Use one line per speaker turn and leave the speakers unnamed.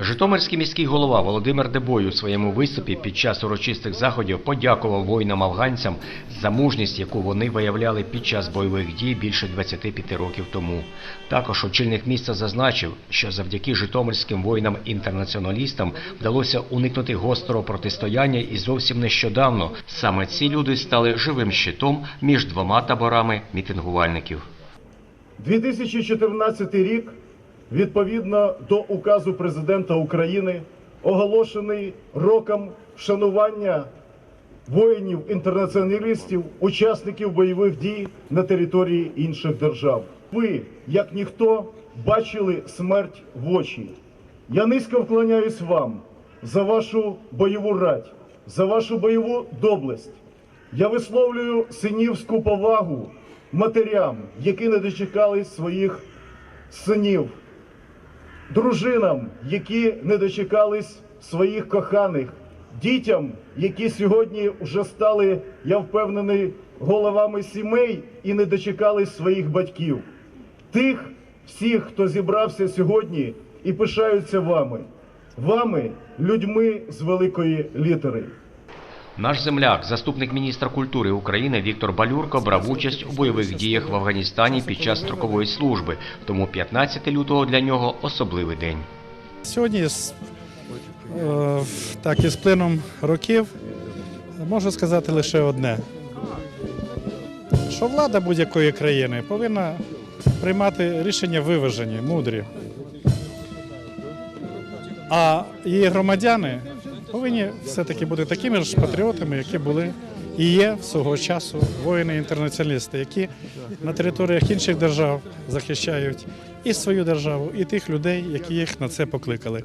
Житомирський міський голова Володимир Дебой у своєму виступі під час урочистих заходів подякував воїнам-афганцям за мужність, яку вони виявляли під час бойових дій більше 25 років тому. Також очільник міста зазначив, що завдяки житомирським воїнам-інтернаціоналістам вдалося уникнути гострого протистояння і зовсім нещодавно саме ці люди стали живим щитом між двома таборами мітингувальників.
2014 рік, відповідно до указу президента України, оголошений роком вшанування воїнів-інтернаціоналістів, учасників бойових дій на території інших держав. Ви, як ніхто, бачили смерть в очі. Я низько вклоняюсь вам за вашу бойову рать, за вашу бойову доблесть. Я висловлюю синівську повагу матерям, які не дочекались своїх синів, дружинам, які не дочекались своїх коханих, дітям, які сьогодні вже стали, я впевнений, головами сімей і не дочекались своїх батьків. Тих всіх, хто зібрався сьогодні і пишаються вами, вами, людьми з великої літери.
Наш земляк, заступник міністра культури України Віктор Балюрко брав участь у бойових діях в Афганістані під час строкової служби, тому 15 лютого для нього особливий день.
Сьогодні, е, так і з плином років, можу сказати лише одне: що влада будь-якої країни повинна приймати рішення виважені, мудрі. А її громадяни повинні все-таки бути такими ж патріотами, які були і є свого часу воїни-інтернаціоналісти, які на територіях інших держав захищають і свою державу, і тих людей, які їх на це покликали.